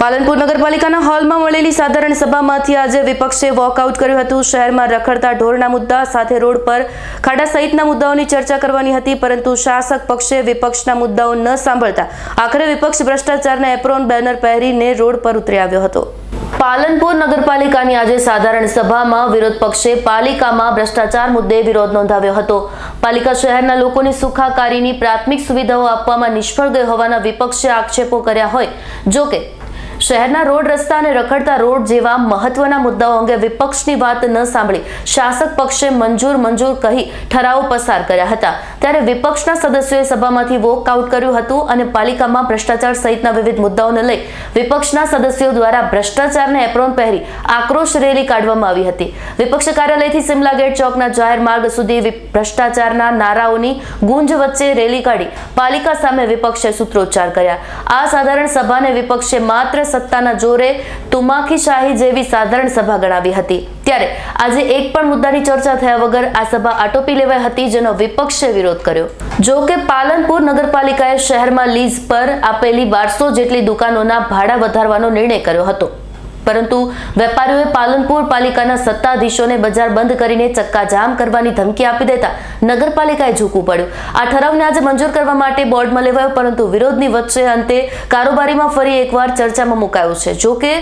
પાલનપુર નગરપાલિકાના હોલમાં મળેલી સાધારણ સભામાંથી આજે વિપક્ષે વોકઆઉટ કર્યું હતું. શહેરમાં રખડતા ઢોરના મુદ્દા સાથે રોડ પર ખાડા સહિતના મુદ્દાઓની ચર્ચા કરવાની હતી, પરંતુ શાસક પક્ષે વિપક્ષના મુદ્દાઓ ન સાંભળતા આખરે વિપક્ષ ભ્રષ્ટાચારના એપ્રોન, બેનર પહેરીને રોડ પર ઉતરી આવ્યો હતો. પાલનપુર નગરપાલિકાની આજે સાધારણ સભામાં વિરોધ પક્ષે પાલિકામાં ભ્રષ્ટાચાર મુદ્દે વિરોધ નોંધાવ્યો હતો. પાલિકા શહેરના લોકોની સુખાકારીની પ્રાથમિક સુવિધાઓ આપવામાં નિષ્ફળ ગઈ હોવાના વિપક્ષે આક્ષેપો કર્યા હોય. જોકે શહેરના રોડ રસ્તા અને રખડતા રોડ જેવા મહત્વના મુદ્દાઓ અંગે વિપક્ષની વાત ન સાંભળી. શાસક પક્ષે મંજૂર મંજૂર કહી ઠરાવો પસાર કર્યા હતા. ત્યારે વિપક્ષના સદસ્યોએ સભામાંથી વોકઆઉટ કર્યું હતું અને પાલિકામાં ભ્રષ્ટાચાર સહિતના વિવિધ મુદ્દાઓને લઈ વિપક્ષના સદસ્યો દ્વારા ભ્રષ્ટાચારને એપ્રોન પહેરી આક્રોશ રેલી કાઢવામાં આવી હતી. વિપક્ષ કાર્યાલયથી સિમલા ગેટ ચોકના જાહેર માર્ગ સુધી ભ્રષ્ટાચારના નારાઓની ગુંજ વચ્ચે રેલી કાઢી પાલિકા સામે વિપક્ષે સૂત્રોચ્ચાર કર્યા. આ સાધારણ સભાને વિપક્ષે માત્ર સત્તાના જોરે તુમાખી શાહી જેવી સાધારણ સભા ગણાવી હતી. ત્યારે આજે એક પણ મુદ્દાની ચર્ચા થયા વગર આ સભા આટોપી લેવાઈ હતી, જેનો વિપક્ષે વિરોધ કર્યો. જો કે પાલનપુર નગરપાલિકાએ શહેરમાં લીઝ પર આપેલી બારસો જેટલી દુકાનોના ભાડા વધારવાનો નિર્ણય કર્યો હતો. પરંતુ વેપારીઓએ પાલનપુર પાલિકાના સત્તાધીશોને બજાર બંધ કરીને ચક્કાજામ કરવાની ધમકી આપી દેતા નગરપાલિકાએ ઝૂકવું પડ્યું. આ ઠરાવને આજે મંજૂર કરવા માટે બોર્ડમાં લેવાયો, પરંતુ વિરોધની વચ્ચે અંતે કારોબારીમાં ફરી એકવાર ચર્ચામાં મુકાયો છે. જો કે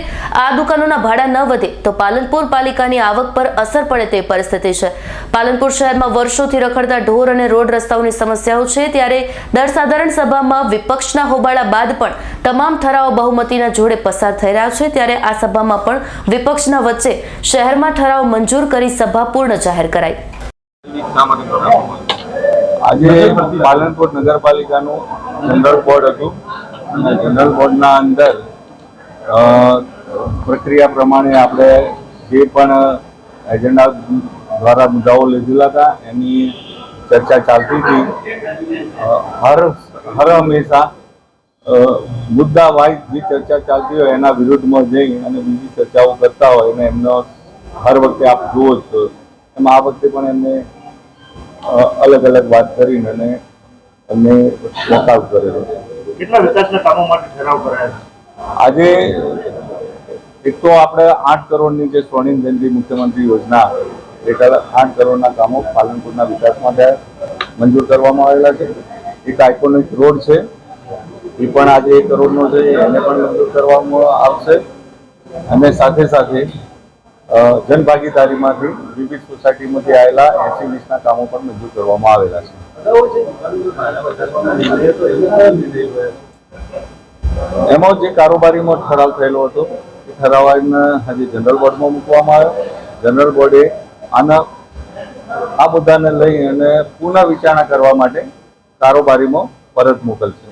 આ દુકાનોના ભાડા ન વધે, તો પાલનપુર પાલિકાની આવક પર અસર પડે તે પરિસ્થિતિ છે. પાલનપુર શહેરમાં વર્ષોથી રખડતા ઢોર અને રોડ રસ્તાઓની સમસ્યાઓ છે, ત્યારે દર સાધારણ સભામાં વિપક્ષના હોબાળા બાદ પણ તમામ ઠરાવો બહુમતીના જોડે પસાર થઈ રહ્યા છે, ત્યારે આ સભામાં પણ વિપક્ષના વચ્ચે શહેરમાં ઠરાવ મંજૂર કરી સભા પૂર્ણ જાહેર કરાઈ. આજે પાલનપુર નગરપાલિકાનું જનરલ બોર્ડ હતું. અને જનરલ બોર્ડના અંદર પ્રક્રિયા પ્રમાણે આપણે જે પણ એજન્ડા દ્વારા મુદ્દાઓ લીધેલા હતા, એની ચર્ચા ચાલતી હતી. હર હર હંમેશા મુદ્દા વાઇઝ જે ચર્ચા ચાલતી હોય એના વિરુદ્ધમાં જઈ અને બીજી ચર્ચાઓ કરતા હોય અને એમનો હર વખતે આપ જુઓ જ છો. એમાં આ વખતે પણ એમને અલગ અલગ વાત કરીને અને એમને વોકઆઉટ કરેલો. કેટલા વિકાસના કામો માટે ઠરાવ કરાયા છે? આજે એક તો આપણે આઠ કરોડની જે સ્વર્ણિમ જયંતિ મુખ્યમંત્રી યોજના એક આઠ કરોડના કામો પાલનપુરના વિકાસ માટે મંજૂર કરવામાં આવેલા છે. એક આઇકોનિક રોડ છે. એ પણ આજે એક કરોડનો છે, એને પણ મંજૂર કરવામાં આવશે. અને સાથે સાથે જનભાગીદારીમાંથી વિવિધ સોસાયટીમાંથી આવેલા એસી વીસના કામો પણ મંજૂર કરવામાં આવેલા છે. એમાં જે કારોબારીમાં ઠરાવ થયેલો હતો, એ ઠરાવને હજી જનરલ બોર્ડમાં મૂકવામાં આવ્યો. જનરલ બોર્ડે આના, આ મુદ્દાને લઈ અને પુનઃ વિચારણા કરવા માટે કારોબારીમાં પરત મોકલશે.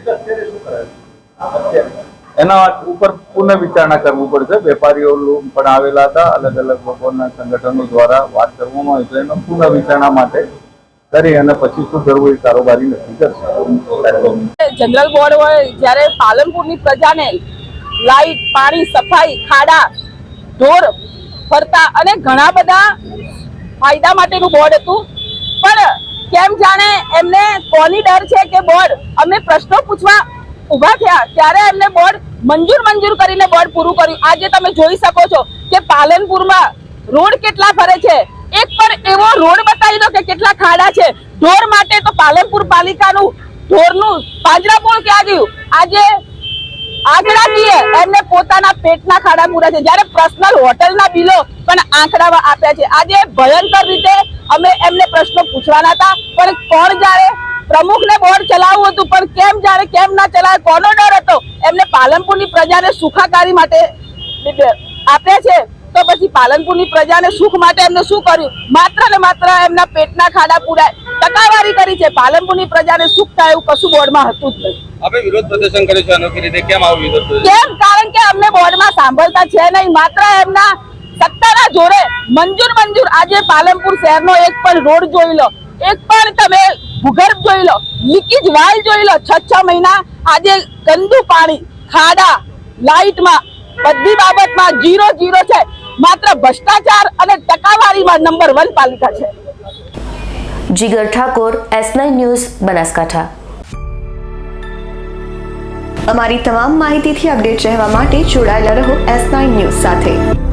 એના ઉપર પુનઃ વિચારણા કરવું પડશે. વેપારીઓ પણ આવેલા હતા. અલગ અલગ લોકોના સંગઠનો દ્વારા વાત કરવામાં આવી એનો પુનઃ વિચારણા માટે કરી અને પછી શું કરવું એ કારોબારી નક્કી કરશે. જનરલ બોર્ડ હોય, જ્યારે પાલનપુરની પ્રજાને લાઈટ, પાણી, સફાઈ, ખાડા, ઢોર ફરતા અને ઘણા બધા ફાયદા માટેનું બોર્ડ હતું. પણ કેમ જાણે એમને કોની ડર છે કે બોર્ડ? અમે પ્રશ્નો પૂછવા ઊભા થયા, ત્યારે એમને બોર્ડ મંજૂર મંજૂર કરીને બોર્ડ પૂરું કર્યું. આજે તમે જોઈ શકો છો કે પાલનપુરમાં રોડ કેટલા ફરે છે. એક પણ એવો રોડ બતાવી દો કે કેટલા ખાડા છે. ઢોર માટે તો પાલનપુર પાલિકાનું ઢોરનું પાંજરાપોળ ક્યાં ગયું? આજે આંકડાકીય એમને પોતાના પેટના ખાડા પૂરા છે. જ્યારે પર્સનલ હોટલના બિલો પણ આંકડામાં આપ્યા છે. આજે ભયંકર રીતે અમે એમને પ્રશ્નો પૂછવાના હતા. પણ કોણ જ્યારે પ્રમુખને બોર્ડ ચલાવવું હતું, પણ કેમ જ્યારે કેમ ના ચલાવે, કોનો ડર હતો? એમને પાલનપુરની પ્રજાને સુખાકારી માટે આપ્યા છે. તો પછી પાલનપુરની પ્રજાને સુખ માટે એમને શું કર્યું? માત્ર ને માત્ર એમના પેટના ખાડા પૂરાય ટકાવારી કરી છે. પાલનપુરની પ્રજાને સુખ થાય એવું કશું બોર્ડમાં હતું જ નથી આપણે વિરોધ પ્રદર્શન કર્યું છે અનોખી રીતે. કેમ આવું વિરોધ કેમ? કારણ કે અમને બોર્ડમાં સાંભળતા છે નહીં. માત્ર એમના સત્તાના જોડે મંજૂર મંજૂર આજે પાલનપુર શહેરનો એક પણ રોડ જોઈ લો. એક પણ તમે ભૂગર્ભ જોઈ લો. લીકેજ વાલ જોઈ લો. છ છ મહિના આજે ગંદુ પાણી ખાડા લાઇટમાં બધી બાબતમાં જીરો જીરો છે. માત્ર ભ્રષ્ટાચાર અને ટકાવારીમાં નંબર વન પાલિકા છે. Jigar Thakor S nine news Banaskantha. અમારી તમામ માહિતીથી અપડેટ રહેવા માટે જોડાયેલા રહો એસ નાઇન ન્યૂઝ સાથે.